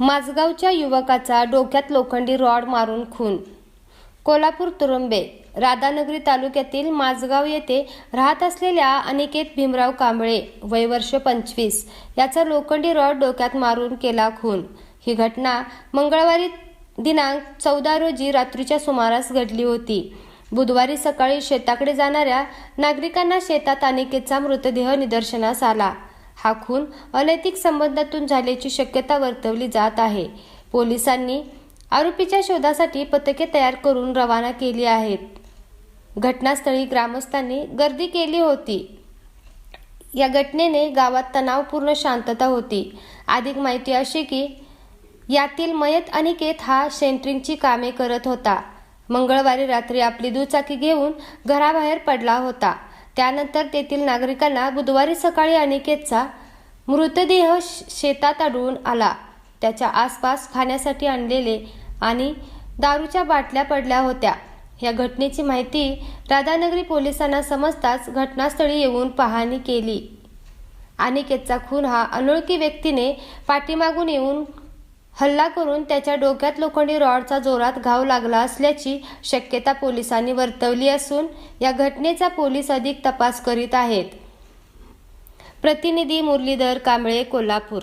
माझगावच्या युवकाचा डोक्यात लोखंडी रॉड मारून खून. कोल्हापूर तुरुंबे राधानगरी तालुक्यातील माझगाव येथे राहत असलेल्या अनिकेत भीमराव कांबळे वय वर्ष पंचवीस याचा लोखंडी रॉड डोक्यात मारून केला खून. ही घटना मंगळवारी दिनांक चौदा रोजी रात्रीच्या सुमारास घडली होती. बुधवारी सकाळी शेताकडे जाणाऱ्या नागरिकांना शेतात अनिकेतचा मृतदेह निदर्शनास आला. हा खून अनैतिक संबंधातून झाल्याची शक्यता वर्तवली जात आहे. पोलिसांनी आरोपीच्या शोधासाठी पथके तयार करून रवाना केली आहेत. घटनास्थळी ग्रामस्थांनी गर्दी केली होती. या घटनेने गावात तणावपूर्ण शांतता होती. अधिक माहिती अशी की यातील मयत अनिकेत हा सेंट्रिंगची कामे करत होता. मंगळवारी रात्री आपली दुचाकी घेऊन घराबाहेर पडला होता. त्यानंतर तेथील नागरिकांना बुधवारी सकाळी अनिकेतचा मृतदेह श- शेतात आढळून आला. त्याच्या आसपास खाण्यासाठी आणलेले आणि दारूच्या बाटल्या पडल्या होत्या. या घटनेची माहिती राधानगरी पोलिसांना समजताच घटनास्थळी येऊन पाहणी केली. अनिकेतचा खून हा अनोळखी व्यक्तीने पाठीमागून येऊन हल्ला करून त्याच्या डोक्यात लोखंडी रॉडचा जोरात घाव लागला असल्याची शक्यता पोलिसांनी वर्तवली असून या घटनेचा पोलीस अधिक तपास करीत आहेत. प्रतिनिधी मुरलीधर कांबळे कोल्हापूर.